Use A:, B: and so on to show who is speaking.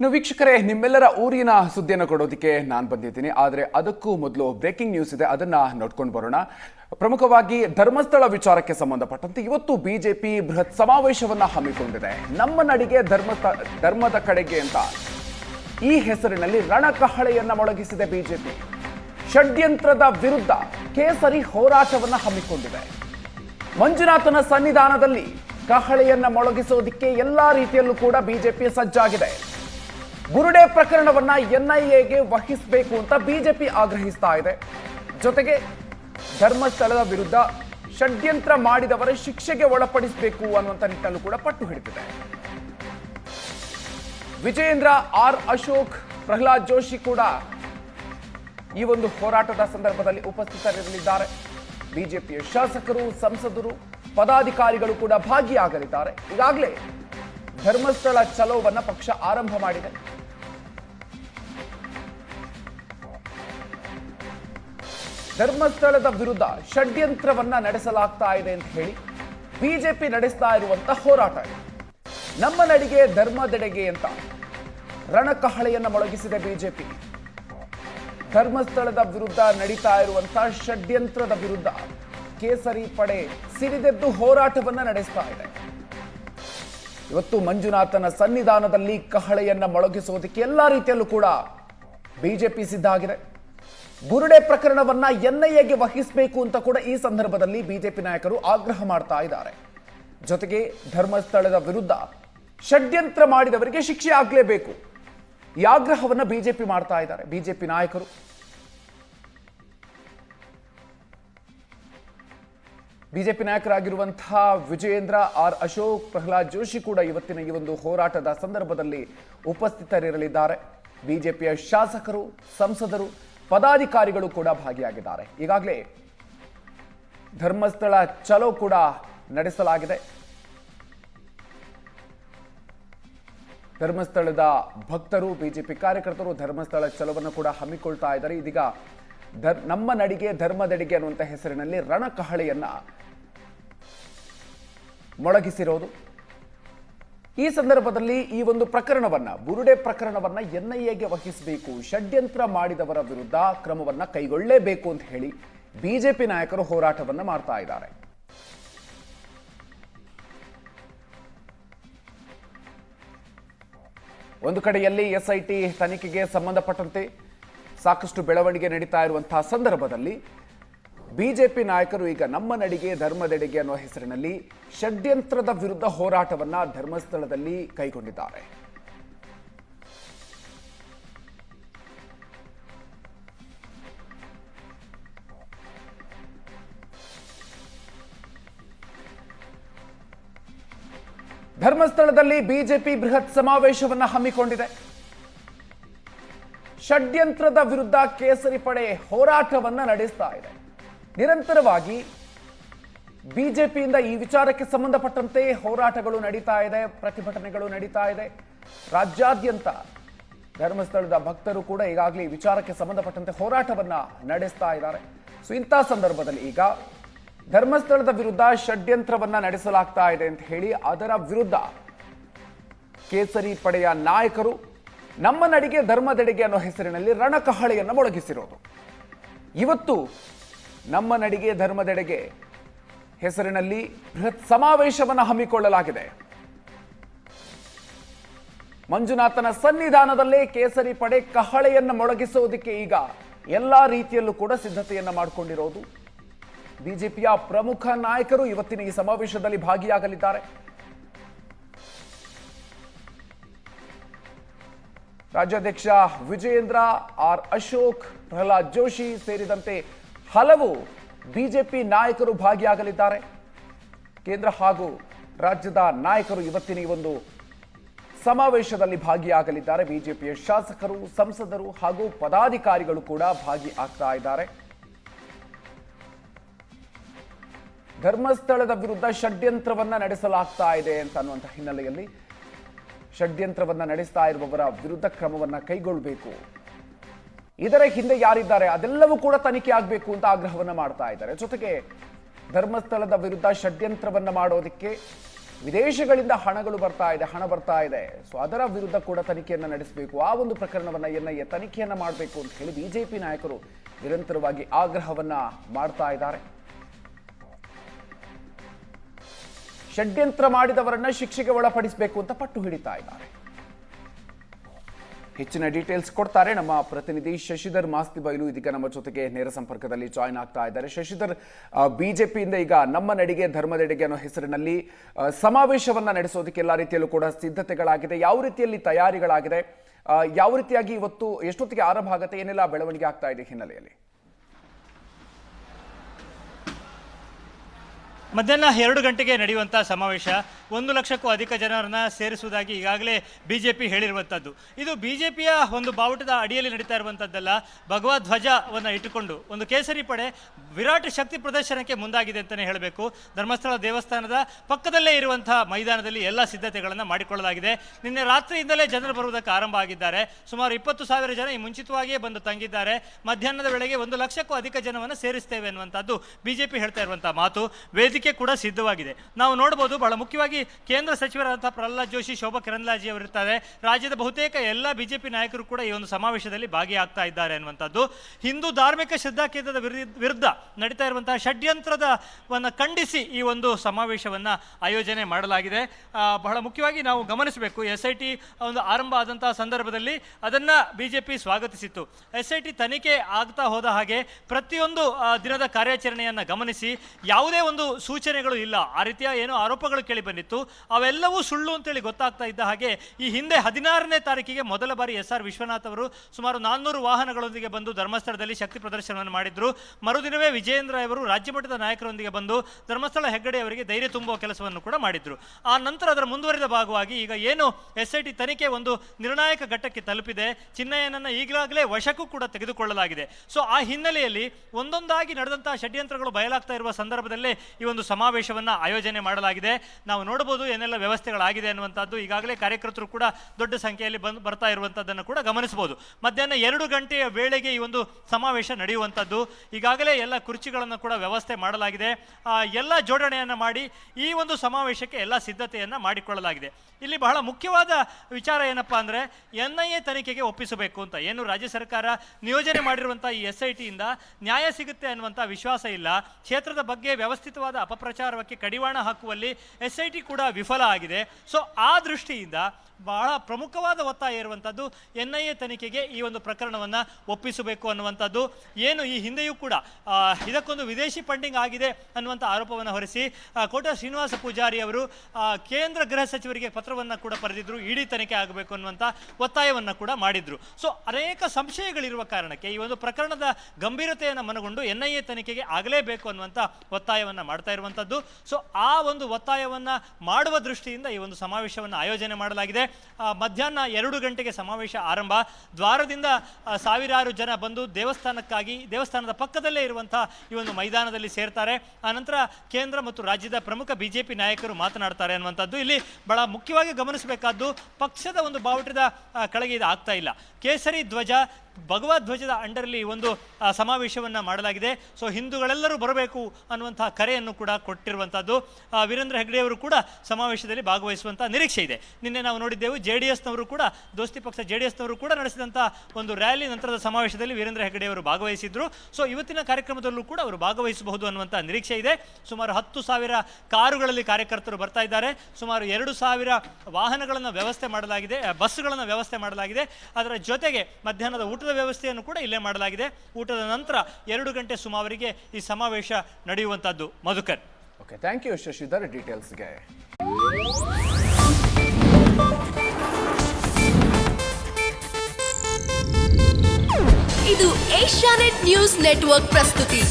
A: ಇನ್ನು ವೀಕ್ಷಕರೇ, ನಿಮ್ಮೆಲ್ಲರ ಊರಿನ ಸುದ್ದಿಯನ್ನು ಕೊಡೋದಕ್ಕೆ ನಾನು ಬಂದಿದ್ದೀನಿ. ಆದರೆ ಅದಕ್ಕೂ ಮೊದಲು ಬ್ರೇಕಿಂಗ್ ನ್ಯೂಸ್ ಇದೆ, ಅದನ್ನು ನೋಡ್ಕೊಂಡು ಬರೋಣ. ಪ್ರಮುಖವಾಗಿ ಧರ್ಮಸ್ಥಳ ವಿಚಾರಕ್ಕೆ ಸಂಬಂಧಪಟ್ಟಂತೆ ಇವತ್ತು ಬಿಜೆಪಿ ಬೃಹತ್ ಸಮಾವೇಶವನ್ನು ಹಮ್ಮಿಕೊಂಡಿದೆ. ನಮ್ಮ ನಡಿಗೆ ಧರ್ಮಸ್ಥಳ ಧರ್ಮದ ಕಡೆಗೆ ಅಂತ. ಈ ಹೆಸರಿನಲ್ಲಿ ರಣಕಹಳೆಯನ್ನು ಮೊಳಗಿಸಿದೆ ಬಿಜೆಪಿ. ಷಡ್ಯಂತ್ರದ ವಿರುದ್ಧ ಕೇಸರಿ ಹೋರಾಟವನ್ನು ಹಮ್ಮಿಕೊಂಡಿದೆ. ಮಂಜುನಾಥನ ಸನ್ನಿಧಾನದಲ್ಲಿ ಕಹಳೆಯನ್ನು ಮೊಳಗಿಸೋದಿಕ್ಕೆ ಎಲ್ಲಾ ರೀತಿಯಲ್ಲೂ ಕೂಡ ಬಿಜೆಪಿ ಸಜ್ಜಾಗಿದೆ. ಬುರುಡೆ ಪ್ರಕರಣವನ್ನ ಎನ್ಐಎಗೆ ವಹಿಸಬೇಕು ಅಂತ ಬಿಜೆಪಿ ಆಗ್ರಹಿಸ್ತಾ ಇದೆ. ಜೊತೆಗೆ ಧರ್ಮಸ್ಥಳದ ವಿರುದ್ಧ ಷಡ್ಯಂತ್ರ ಮಾಡಿದವರ ಶಿಕ್ಷೆಗೆ ಒಳಪಡಿಸಬೇಕು ಅನ್ನುವಂಥ ನಿಟ್ಟಲ್ಲೂ ಕೂಡ ಪಟ್ಟು ಹಿಡಿದಿದೆ. ವಿಜಯೇಂದ್ರ ಆರ್ ಅಶೋಕ್ ಪ್ರಹ್ಲಾದ್ ಜೋಶಿ ಕೂಡ ಈ ಒಂದು ಹೋರಾಟದ ಸಂದರ್ಭದಲ್ಲಿ ಉಪಸ್ಥಿತರಿರಲಿದ್ದಾರೆ. ಬಿಜೆಪಿಯ ಶಾಸಕರು, ಸಂಸದರು, ಪದಾಧಿಕಾರಿಗಳು ಕೂಡ ಭಾಗಿಯಾಗಲಿದ್ದಾರೆ. ಈಗಾಗಲೇ ಧರ್ಮಸ್ಥಳ ಚಲೋವನ್ನ ಪಕ್ಷ ಆರಂಭ ಮಾಡಿದೆ. ಧರ್ಮಸ್ಥಳದ ವಿರುದ್ಧ ಷಡ್ಯಂತ್ರವನ್ನ ನಡೆಸಲಾಗ್ತಾ ಇದೆ ಅಂತ ಹೇಳಿ ಬಿಜೆಪಿ ನಡೆಸ್ತಾ ಇರುವಂತ ಹೋರಾಟ. ನಮ್ಮ ನಡಿಗೆ ಧರ್ಮದೆಡೆಗೆ ಅಂತ ರಣಕಹಳೆಯನ್ನು ಮೊಳಗಿಸಿದೆ ಬಿಜೆಪಿ. ಧರ್ಮಸ್ಥಳದ ವಿರುದ್ಧ ನಡೀತಾ ಇರುವಂತಹ ಷಡ್ಯಂತ್ರದ ವಿರುದ್ಧ ಕೇಸರಿ ಪಡೆ ಸಿಡಿದೆದ್ದು ಹೋರಾಟವನ್ನ ನಡೆಸ್ತಾ ಇದೆ. ಇವತ್ತು ಮಂಜುನಾಥನ ಸನ್ನಿಧಾನದಲ್ಲಿ ಕಹಳೆಯನ್ನ ಮೊಳಗಿಸುವುದಕ್ಕೆ ಎಲ್ಲಾ ರೀತಿಯಲ್ಲೂ ಕೂಡ ಬಿಜೆಪಿ ಸಿದ್ಧ ಆಗಿದೆ. ಬುರುಡೆ ಪ್ರಕರಣವನ್ನ ಎನ್ಐಎಗೆ ವಹಿಸಬೇಕು ಅಂತ ಕೂಡ ಈ ಸಂದರ್ಭದಲ್ಲಿ ಬಿಜೆಪಿ ನಾಯಕರು ಆಗ್ರಹ ಮಾಡ್ತಾ ಇದ್ದಾರೆ. ಜೊತೆಗೆ ಧರ್ಮಸ್ಥಳದ ವಿರುದ್ಧ ಷಡ್ಯಂತ್ರ ಮಾಡಿದವರಿಗೆ ಶಿಕ್ಷೆ ಆಗಲೇಬೇಕು. ಈ ಆಗ್ರಹವನ್ನ ಬಿಜೆಪಿ ಮಾಡ್ತಾ ಇದ್ದಾರೆ. ಬಿಜೆಪಿ ನಾಯಕರು. ಬಿಜೆಪಿ ನಾಯಕರಾಗಿರುವಂತಹ ವಿಜಯೇಂದ್ರ ಆರ್ ಅಶೋಕ್ ಪ್ರಹ್ಲಾದ್ ಜೋಶಿ ಕೂಡ ಇವತ್ತಿನ ಈ ಒಂದು ಹೋರಾಟದ ಸಂದರ್ಭದಲ್ಲಿ ಉಪಸ್ಥಿತರಿರಲಿದ್ದಾರೆ. ಬಿಜೆಪಿಯ ಶಾಸಕರು, ಸಂಸದರು ಪದಾಧಿಕಾರಿಗಳು ಕೂಡ ಭಾಗಿಯಾಗಿದ್ದಾರೆ. ಈಗಾಗಲೇ ಧರ್ಮಸ್ಥಳ ಚಲೋ ಕೂಡ ನಡೆಸಲಾಗಿದೆ. ಧರ್ಮಸ್ಥಳದ ಭಕ್ತರು, ಬಿಜೆಪಿ ಕಾರ್ಯಕರ್ತರು ಧರ್ಮಸ್ಥಳ ಚಲವನ್ನು ಕೂಡ ಹಮ್ಮಿಕೊಳ್ತಾ ಇದ್ದಾರೆ. ಇದೀಗ ಧರ್, ನಮ್ಮ ನಡಿಗೆ ಧರ್ಮದಡಿಗೆ ಅನ್ನುವಂಥ ಹೆಸರಿನಲ್ಲಿ ರಣಕಹಳೆಯನ್ನ ಮೊಳಗಿಸಿರೋದು. ಈ ಸಂದರ್ಭದಲ್ಲಿ ಈ ಒಂದು ಪ್ರಕರಣವನ್ನ, ಬುರುಡೆ ಪ್ರಕರಣವನ್ನ ಎನ್ಐಎಗೆ ವಹಿಸಬೇಕು, ಷಡ್ಯಂತ್ರ ಮಾಡಿದವರ ವಿರುದ್ಧ ಕ್ರಮವನ್ನ ಕೈಗೊಳ್ಳಲೇಬೇಕು ಅಂತ ಹೇಳಿ ಬಿಜೆಪಿ ನಾಯಕರು ಹೋರಾಟವನ್ನ ಮಾಡ್ತಾ ಇದ್ದಾರೆ. ಒಂದು ಕಡೆಯಲ್ಲಿ ಎಸ್ಐಟಿ ತನಿಖೆಗೆ ಸಂಬಂಧಪಟ್ಟಂತೆ ಸಾಕಷ್ಟು ಬೆಳವಣಿಗೆ ನಡೀತಾ ಇರುವಂತಹ ಸಂದರ್ಭದಲ್ಲಿ ಬಿಜೆಪಿ ನಾಯಕರು ಈಗ ನಮ್ಮ ನಡಿಗೆ ಧರ್ಮದೆಡೆಗೆ ಅನ್ನೋ ಹೆಸರಿನಲ್ಲಿ ಷಡ್ಯಂತ್ರದ ವಿರುದ್ಧ ಹೋರಾಟವನ್ನ ಧರ್ಮಸ್ಥಳದಲ್ಲಿ ಕೈಗೊಂಡಿದ್ದಾರೆ. ಧರ್ಮಸ್ಥಳದಲ್ಲಿ ಬಿಜೆಪಿ ಬೃಹತ್ ಸಮಾವೇಶವನ್ನ ಹಮ್ಮಿಕೊಂಡಿದೆ. ಷಡ್ಯಂತ್ರದ ವಿರುದ್ಧ ಕೇಸರಿ ಪಡೆ ಹೋರಾಟವನ್ನ ನಡೆಸ್ತಾ ಇದೆ. ನಿರಂತರವಾಗಿ ಬಿಜೆಪಿಯಿಂದ ಈ ವಿಚಾರಕ್ಕೆ ಸಂಬಂಧಪಟ್ಟಂತೆ ಹೋರಾಟಗಳು ನಡೀತಾ ಇದೆ, ಪ್ರತಿಭಟನೆಗಳು ನಡೀತಾ ಇದೆ. ರಾಜ್ಯಾದ್ಯಂತ ಧರ್ಮಸ್ಥಳದ ಭಕ್ತರು ಕೂಡ ಈಗಾಗಲೇ ವಿಚಾರಕ್ಕೆ ಸಂಬಂಧಪಟ್ಟಂತೆ ಹೋರಾಟವನ್ನ ನಡೆಸ್ತಾ ಇದ್ದಾರೆ. ಸೊ ಇಂಥ ಸಂದರ್ಭದಲ್ಲಿ ಈಗ ಧರ್ಮಸ್ಥಳದ ವಿರುದ್ಧ ಷಡ್ಯಂತ್ರವನ್ನ ನಡೆಸಲಾಗ್ತಾ ಇದೆ ಅಂತ ಹೇಳಿ ಅದರ ವಿರುದ್ಧ ಕೇಸರಿ ಪಡೆಯ ನಾಯಕರು ನಮ್ಮ ನಡಿಗೆ ಧರ್ಮದೆಡೆಗೆ ಅನ್ನೋ ಹೆಸರಿನಲ್ಲಿ ರಣಕಹಳೆಯನ್ನು ಮೊಳಗಿಸಿರೋದು. ಇವತ್ತು ನಮ್ಮ ನಡಿಗೆ ಧರ್ಮದೆಡೆಗೆ ಹೆಸರಿನಲ್ಲಿ ಬೃಹತ್ ಸಮಾವೇಶವನ್ನು ಹಮ್ಮಿಕೊಳ್ಳಲಾಗಿದೆ. ಮಂಜುನಾಥನ ಸನ್ನಿಧಾನದಲ್ಲೇ ಕೇಸರಿ ಪಡೆ ಕಹಳೆಯನ್ನು ಮೊಳಗಿಸುವುದಕ್ಕೆ ಈಗ ಎಲ್ಲಾ ರೀತಿಯಲ್ಲೂ ಕೂಡ ಸಿದ್ಧತೆಯನ್ನು ಮಾಡಿಕೊಂಡಿರೋದು. ಬಿಜೆಪಿಯ ಪ್ರಮುಖ ನಾಯಕರು ಇವತ್ತಿನ ಈ ಸಮಾವೇಶದಲ್ಲಿ ಭಾಗಿಯಾಗಲಿದ್ದಾರೆ. ರಾಜ್ಯಾಧ್ಯಕ್ಷ ವಿಜಯೇಂದ್ರ ಆರ್ ಅಶೋಕ್ ಪ್ರಹ್ಲಾದ್ ಜೋಶಿ ಸೇರಿದಂತೆ ಹಲವು ಬಿಜೆಪಿ ನಾಯಕರು ಭಾಗಿಯಾಗಲಿದ್ದಾರೆ. ಕೇಂದ್ರ ಹಾಗೂ ರಾಜ್ಯದ ನಾಯಕರು ಇವತ್ತಿನ ಈ ಒಂದು ಸಮಾವೇಶದಲ್ಲಿ ಭಾಗಿಯಾಗಲಿದ್ದಾರೆ. ಬಿಜೆಪಿಯ ಶಾಸಕರು, ಸಂಸದರು ಹಾಗೂ ಪದಾಧಿಕಾರಿಗಳು ಕೂಡ ಭಾಗಿಯಾಗ್ತಾ ಇದ್ದಾರೆ. ಧರ್ಮಸ್ಥಳದ ವಿರುದ್ಧ ಷಡ್ಯಂತ್ರವನ್ನ ನಡೆಸಲಾಗ್ತಾ ಇದೆ ಅಂತ ಅನ್ನುವಂಥ ಹಿನ್ನೆಲೆಯಲ್ಲಿ ಷಡ್ಯಂತ್ರವನ್ನ ನಡೆಸ್ತಾ ಇರುವವರ ವಿರುದ್ಧ ಕ್ರಮವನ್ನ ಕೈಗೊಳ್ಳಬೇಕು. ಇದರ ಹಿಂದೆ ಯಾರಿದ್ದಾರೆ ಅದೆಲ್ಲವೂ ಕೂಡ ತನಿಖೆ ಆಗಬೇಕು ಅಂತ ಆಗ್ರಹವನ್ನ ಮಾಡ್ತಾ ಇದ್ದಾರೆ. ಜೊತೆಗೆ ಧರ್ಮಸ್ಥಳದ ವಿರುದ್ಧ ಷಡ್ಯಂತ್ರವನ್ನ ಮಾಡೋದಕ್ಕೆ ವಿದೇಶಗಳಿಂದ ಹಣಗಳು ಬರ್ತಾ ಇದೆ, ಹಣ ಬರ್ತಾ ಇದೆ. ಸೊ ಅದರ ವಿರುದ್ಧ ಕೂಡ ತನಿಖೆಯನ್ನ ನಡೆಸಬೇಕು. ಆ ಒಂದು ಪ್ರಕರಣವನ್ನ ಎನ್ ಐ ಎ ತನಿಖೆಯನ್ನ ಮಾಡಬೇಕು ಅಂತ ಹೇಳಿ ಬಿಜೆಪಿ ನಾಯಕರು ನಿರಂತರವಾಗಿ ಆಗ್ರಹವನ್ನ ಮಾಡ್ತಾ ಇದ್ದಾರೆ. ಷಡ್ಯಂತ್ರ ಮಾಡಿದವರನ್ನ ಶಿಕ್ಷೆಗೆ ಒಳಪಡಿಸಬೇಕು ಅಂತ ಪಟ್ಟು ಹಿಡಿತಾ ಇದ್ದಾರೆ. ಹೆಚ್ಚಿನ ಡೀಟೇಲ್ಸ್ ಕೊಡ್ತಾರೆ. ನಮ್ಮ ಪ್ರತಿನಿಧಿ ಶಶಿಧರ್ ಮಾಸ್ತಿ ಬೈಲು ಇದೀಗ ನಮ್ಮ ಜೊತೆಗೆ ನೇರ ಸಂಪರ್ಕದಲ್ಲಿ ಜಾಯ್ನ್ ಆಗ್ತಾ ಇದ್ದಾರೆ. ಶಶಿಧರ್ ಬಿಜೆಪಿಯಿಂದ ಈಗ ನಮ್ಮ ನಡಿಗೆ ಧರ್ಮದೆಡೆಗೆ ಅನ್ನೋ ಹೆಸರಿನಲ್ಲಿ ಸಮಾವೇಶವನ್ನ ನಡೆಸೋದಕ್ಕೆ ಎಲ್ಲ ರೀತಿಯಲ್ಲೂ ಕೂಡ ಸಿದ್ಧತೆಗಳಾಗಿದೆ. ಯಾವ ರೀತಿಯಲ್ಲಿ ತಯಾರಿಗಳಾಗಿದೆ? ಯಾವ ರೀತಿಯಾಗಿ ಇವತ್ತು ಎಷ್ಟೊತ್ತಿಗೆ ಆರಂಭ ಆಗುತ್ತೆ? ಏನೆಲ್ಲ ಬೆಳವಣಿಗೆ ಆಗ್ತಾ ಇದೆ ಹಿನ್ನೆಲೆಯಲ್ಲಿ?
B: ಮಧ್ಯಾಹ್ನ ಎರಡು ಗಂಟೆಗೆ ನಡೆಯುವಂಥ ಸಮಾವೇಶ. ಒಂದು ಲಕ್ಷಕ್ಕೂ ಅಧಿಕ ಜನರನ್ನ ಸೇರಿಸುವುದಾಗಿ ಈಗಾಗಲೇ ಬಿ ಜೆ ಪಿ ಹೇಳಿರುವಂಥದ್ದು ಇದು ಬಿ ಜೆ ಪಿಯ ಒಂದು ಬಾವುಟದ ಅಡಿಯಲ್ಲಿ ನಡೀತಾ ಇರುವಂಥದ್ದಲ್ಲ ಭಗವಾ ಧ್ವಜವನ್ನು ಇಟ್ಟುಕೊಂಡು ಒಂದು ಕೇಸರಿ ಪಡೆ ವಿರಾಟ್ ಶಕ್ತಿ ಪ್ರದರ್ಶನಕ್ಕೆ ಮುಂದಾಗಿದೆ ಅಂತಲೇ ಹೇಳಬೇಕು. ಧರ್ಮಸ್ಥಳ ದೇವಸ್ಥಾನದ ಪಕ್ಕದಲ್ಲೇ ಇರುವಂಥ ಮೈದಾನದಲ್ಲಿ ಎಲ್ಲ ಸಿದ್ಧತೆಗಳನ್ನು ಮಾಡಿಕೊಳ್ಳಲಾಗಿದೆ. ನಿನ್ನೆ ರಾತ್ರಿಯಿಂದಲೇ ಜನರು ಬರುವುದಕ್ಕೆ ಆರಂಭ ಆಗಿದ್ದಾರೆ. ಸುಮಾರು ಇಪ್ಪತ್ತು ಸಾವಿರ ಜನ ಈ ಮುಂಚಿತವಾಗಿಯೇ ಬಂದು ತಂಗಿದ್ದಾರೆ. ಮಧ್ಯಾಹ್ನದ ವೇಳೆಗೆ ಒಂದು ಲಕ್ಷಕ್ಕೂ ಅಧಿಕ ಜನವನ್ನು ಸೇರಿಸ್ತೇವೆ ಅನ್ನುವಂಥದ್ದು ಬಿಜೆಪಿ ಹೇಳ್ತಾ ಇರುವಂಥ ಮಾತು. ವೇದಿಕೆ ಕೂಡ ಸಿದ್ಧವಾಗಿದೆ. ನಾವು ನೋಡಬಹುದು ಬಹಳ ಮುಖ್ಯವಾಗಿ ಕೇಂದ್ರ ಸಚಿವರಾದಂಥ ಪ್ರಹ್ಲಾದ್ ಜೋಶಿ, ಶೋಭಾ ಕರಂದ್ಲಾಜಿ ಅವರು ಇರ್ತಾರೆ ರಾಜ್ಯದ ಬಹುತೇಕ ಎಲ್ಲ ಬಿಜೆಪಿ ನಾಯಕರು ಕೂಡ ಈ ಒಂದು ಸಮಾವೇಶದಲ್ಲಿ ಭಾಗಿಯಾಗ್ತಾ ಇದ್ದಾರೆ ಅನ್ನುವಂಥದ್ದು. ಹಿಂದೂ ಧಾರ್ಮಿಕ ಶ್ರದ್ಧಾ ಕೇಂದ್ರದ ವಿರುದ್ಧ ನಡೀತಾ ಇರುವಂತಹ ಷಡ್ಯಂತ್ರದ ಖಂಡಿಸಿ ಈ ಒಂದು ಸಮಾವೇಶವನ್ನ ಆಯೋಜನೆ ಮಾಡಲಾಗಿದೆ. ಬಹಳ ಮುಖ್ಯವಾಗಿ ನಾವು ಗಮನಿಸಬೇಕು ಎಸ್ ಐ ಟಿ ಒಂದು ಆರಂಭ ಆದಂತಹ ಸಂದರ್ಭದಲ್ಲಿ ಅದನ್ನ ಬಿಜೆಪಿ ಸ್ವಾಗತಿಸಿತ್ತು. ಎಸ್ ಐ ಟಿ ತನಿಖೆ ಆಗ್ತಾ ಹೋದ ಹಾಗೆ ಪ್ರತಿಯೊಂದು ದಿನದ ಕಾರ್ಯಾಚರಣೆಯನ್ನ ಗಮನಿಸಿ, ಯಾವುದೇ ಒಂದು ಸೂಚನೆಗಳು ಇಲ್ಲ. ಆ ರೀತಿಯ ಏನೋ ಆರೋಪಗಳು ಕೇಳಿ ಬಂದಿತ್ತು. ಅವೆಲ್ಲವೂ ಸುಳ್ಳು ಅಂತೇಳಿ ಗೊತ್ತಾಗ್ತಾ ಇದ್ದ ಹಾಗೆ ಈ ಹಿಂದೆ ಹದಿನಾರನೇ ತಾರೀಕಿಗೆ ಮೊದಲ ಬಾರಿ ಎಸ್ ಆರ್ ವಿಶ್ವನಾಥ್ ಅವರು ಸುಮಾರು ನಾನ್ನೂರು ವಾಹನಗಳೊಂದಿಗೆ ಬಂದು ಧರ್ಮಸ್ಥಳದಲ್ಲಿ ಶಕ್ತಿ ಪ್ರದರ್ಶನವನ್ನು ಮಾಡಿದ್ರು. ಮರುದಿನವೇ ವಿಜಯೇಂದ್ರ ಅವರು ರಾಜ್ಯ ಮಟ್ಟದ ನಾಯಕರೊಂದಿಗೆ ಬಂದು ಧರ್ಮಸ್ಥಳ ಹೆಗ್ಗಡೆ ಅವರಿಗೆ ಧೈರ್ಯ ತುಂಬುವ ಕೆಲಸವನ್ನು ಕೂಡ ಮಾಡಿದ್ರು. ಆ ನಂತರ ಅದರ ಮುಂದುವರಿದ ಭಾಗವಾಗಿ ಈಗ ಏನು ಎಸ್ ಐ ಟಿ ತನಿಖೆ ಒಂದು ನಿರ್ಣಾಯಕ ಘಟ್ಟಕ್ಕೆ ತಲುಪಿದೆ. ಚಿನ್ನಯ್ಯನನ್ನ ಈಗಾಗಲೇ ವಶಕ್ಕೂ ಕೂಡ ತೆಗೆದುಕೊಳ್ಳಲಾಗಿದೆ. ಸೊ ಆ ಹಿನ್ನೆಲೆಯಲ್ಲಿ ಒಂದೊಂದಾಗಿ ನಡೆದಂತಹ ಷಡ್ಯಂತ್ರಗಳು ಬಯಲಾಗ್ತಾ ಇರುವ ಸಂದರ್ಭದಲ್ಲೇ ಈ ಒಂದು ಸಮಾವೇಶವನ್ನ ಆಯೋಜನೆ ಮಾಡಲಾಗಿದೆ. ನಾವು ನೋಡಬಹುದು ಏನೆಲ್ಲ ವ್ಯವಸ್ಥೆಗಳಾಗಿದೆ ಅನ್ನುವಂಥದ್ದು. ಈಗಾಗಲೇ ಕಾರ್ಯಕರ್ತರು ಕೂಡ ದೊಡ್ಡ ಸಂಖ್ಯೆಯಲ್ಲಿ ಬಂದು, ಬರ್ತಾ ಇರುವಂಥದ್ದನ್ನು ಕೂಡ ಗಮನಿಸಬಹುದು. ಮಧ್ಯಾಹ್ನ ಎರಡು ಗಂಟೆಯ ವೇಳೆಗೆ ಈ ಒಂದು ಸಮಾವೇಶ ನಡೆಯುವಂಥದ್ದು. ಈಗಾಗಲೇ ಎಲ್ಲ ಕುರ್ಚಿಗಳನ್ನು ಕೂಡ ವ್ಯವಸ್ಥೆ ಮಾಡಲಾಗಿದೆ. ಎಲ್ಲ ಜೋಡಣೆಯನ್ನು ಮಾಡಿ ಈ ಒಂದು ಸಮಾವೇಶಕ್ಕೆ ಎಲ್ಲ ಸಿದ್ಧತೆಯನ್ನು ಮಾಡಿಕೊಳ್ಳಲಾಗಿದೆ. ಇಲ್ಲಿ ಬಹಳ ಮುಖ್ಯವಾದ ವಿಚಾರ ಏನಪ್ಪಾ ಅಂದ್ರೆ, ಎನ್ ಐ ಎ ತನಿಖೆಗೆ ಒಪ್ಪಿಸಬೇಕು ಅಂತ. ಏನು ರಾಜ್ಯ ಸರ್ಕಾರ ನಿಯೋಜನೆ ಮಾಡಿರುವಂಥ ಈ ಎಸ್ ಐ ಟಿಯಿಂದ ನ್ಯಾಯ ಸಿಗುತ್ತೆ ಅನ್ನುವಂಥ ವಿಶ್ವಾಸ ಇಲ್ಲ. ಕ್ಷೇತ್ರದ ಬಗ್ಗೆ ವ್ಯವಸ್ಥಿತವಾದ ಅಪಪ್ರಚಾರಕ್ಕೆ ಕಡಿವಾಣ ಹಾಕುವಲ್ಲಿ ಎಸ್ ಐ ಟಿ ಕೂಡ ವಿಫಲ ಆಗಿದೆ. ಸೊ ಆ ದೃಷ್ಟಿಯಿಂದ ಬಹಳ ಪ್ರಮುಖವಾದ ಒತ್ತಾಯ ಇರುವಂಥದ್ದು ಎನ್ ಐ ಎ ತನಿಖೆಗೆ ಈ ಒಂದು ಪ್ರಕರಣವನ್ನು ಒಪ್ಪಿಸಬೇಕು ಅನ್ನುವಂಥದ್ದು ಏನು ಈ ಹಿಂದೆಯೂ ಕೂಡ ಇದಕ್ಕೊಂದು ವಿದೇಶಿ ಫಂಡಿಂಗ್ ಆಗಿದೆ ಅನ್ನುವಂಥ ಆರೋಪವನ್ನು ಹೊರಿಸಿ ಕೋಟ ಶ್ರೀನಿವಾಸ ಪೂಜಾರಿ ಅವರು ಕೇಂದ್ರ ಗೃಹ ಸಚಿವರಿಗೆ ಪತ್ರವನ್ನು ಕೂಡ ಬರೆದಿದ್ರು, ಇಡೀ ತನಿಖೆ ಆಗಬೇಕು ಅನ್ನುವಂಥ ಒತ್ತಾಯವನ್ನು ಕೂಡ ಮಾಡಿದರು. ಸೊ ಅನೇಕ ಸಂಶಯಗಳಿರುವ ಕಾರಣಕ್ಕೆ ಈ ಒಂದು ಪ್ರಕರಣದ ಗಂಭೀರತೆಯನ್ನು ಮನಗೊಂಡು ಎನ್ ಐ ಎ ತನಿಖೆಗೆ ಆಗಲೇಬೇಕು ಅನ್ನುವಂಥ ಒತ್ತಾಯವನ್ನು ಮಾಡ್ತಾ ಇರುವಂಥದ್ದು ಸೊ ಆ ಒಂದು ಒತ್ತಾಯವನ್ನು ಮಾಡುವ ದೃಷ್ಟಿಯಿಂದ ಈ ಒಂದು ಸಮಾವೇಶವನ್ನು ಆಯೋಜನೆ ಮಾಡಲಾಗಿದೆ. ಮಧ್ಯಾಹ್ನ ಎರಡು ಗಂಟೆಗೆ ಸಮಾವೇಶ ಆರಂಭ. ದ್ವಾರದಿಂದ ಸಾವಿರಾರು ಜನ ಬಂದು ದೇವಸ್ಥಾನಕ್ಕಾಗಿ, ದೇವಸ್ಥಾನದ ಪಕ್ಕದಲ್ಲೇ ಇರುವಂಥ ಈ ಒಂದು ಮೈದಾನದಲ್ಲಿ ಸೇರ್ತಾರೆ. ಆನಂತರ ಕೇಂದ್ರ ಮತ್ತು ರಾಜ್ಯದ ಪ್ರಮುಖ ಬಿಜೆಪಿ ನಾಯಕರು ಮಾತನಾಡ್ತಾರೆ ಅನ್ನುವಂಥದ್ದು. ಇಲ್ಲಿ ಬಹಳ ಮುಖ್ಯವಾಗಿ ಗಮನಿಸಬೇಕಾದ್ದು ಪಕ್ಷದ ಒಂದು ಬಾವುಟದ ಕೆಳಗೆ ಇದು ಆಗ್ತಾ ಇಲ್ಲ. ಕೇಸರಿ ಧ್ವಜ ಭಗವದ್ ಧ್ವಜದ ಅಂಡರಲ್ಲಿ ಒಂದು ಸಮಾವೇಶವನ್ನು ಮಾಡಲಾಗಿದೆ. ಸೊ ಹಿಂದೂಗಳೆಲ್ಲರೂ ಬರಬೇಕು ಅನ್ನುವಂತಹ ಕರೆಯನ್ನು ಕೂಡ ಕೊಟ್ಟಿರುವಂಥದ್ದು ವೀರೇಂದ್ರ ಹೆಗ್ಡೆಯವರು ಕೂಡ ಸಮಾವೇಶದಲ್ಲಿ ಭಾಗವಹಿಸುವಂಥ ನಿರೀಕ್ಷೆ ಇದೆ. ನಿನ್ನೆ ನಾವು ನೋಡಿದ್ದೆವು, ಜೆ ಡಿ ಎಸ್ನವರು ಕೂಡ, ದೋಸ್ತಿ ಪಕ್ಷ ಜೆ ಡಿ ಎಸ್ನವರು ಕೂಡ ನಡೆಸಿದಂಥ ಒಂದು ರ್ಯಾಲಿ ನಂತರದ ಸಮಾವೇಶದಲ್ಲಿ ವೀರೇಂದ್ರ ಹೆಗ್ಡೆ ಅವರು ಭಾಗವಹಿಸಿದ್ರು. ಸೊ ಇವತ್ತಿನ ಕಾರ್ಯಕ್ರಮದಲ್ಲೂ ಕೂಡ ಅವರು ಭಾಗವಹಿಸಬಹುದು ಅನ್ನುವಂಥ ನಿರೀಕ್ಷೆ ಇದೆ. ಸುಮಾರು ಹತ್ತು ಸಾವಿರ ಕಾರುಗಳಲ್ಲಿ ಕಾರ್ಯಕರ್ತರು ಬರ್ತಾ ಇದ್ದಾರೆ. ಸುಮಾರು ಎರಡು ಸಾವಿರ ವಾಹನಗಳನ್ನು ವ್ಯವಸ್ಥೆ ಮಾಡಲಾಗಿದೆ ಬಸ್ಗಳನ್ನು ವ್ಯವಸ್ಥೆ ಮಾಡಲಾಗಿದೆ. ಅದರ ಜೊತೆಗೆ ಮಧ್ಯಾಹ್ನದ ಊಟದ ವ್ಯವಸ್ಥೆಯನ್ನು ಕೂಡ ಇಲ್ಲೇ ಮಾಡಲಾಗಿದೆ. ಊಟದ ನಂತರ ಎರಡು ಗಂಟೆ ಸುಮಾರಿಗೆ ಈ ಸಮಾವೇಶ ನಡೆಯುವಂತದ್ದು Madhukar.
A: Okay thank you Shashidhar ಡೀಟೇಲ್ಸ್ಗೆ.
C: ಇದು ಏಷ್ಯಾನೆಟ್ ನ್ಯೂಸ್ ನೆಟ್ವರ್ಕ್ ಪ್ರಸ್ತುತಿ.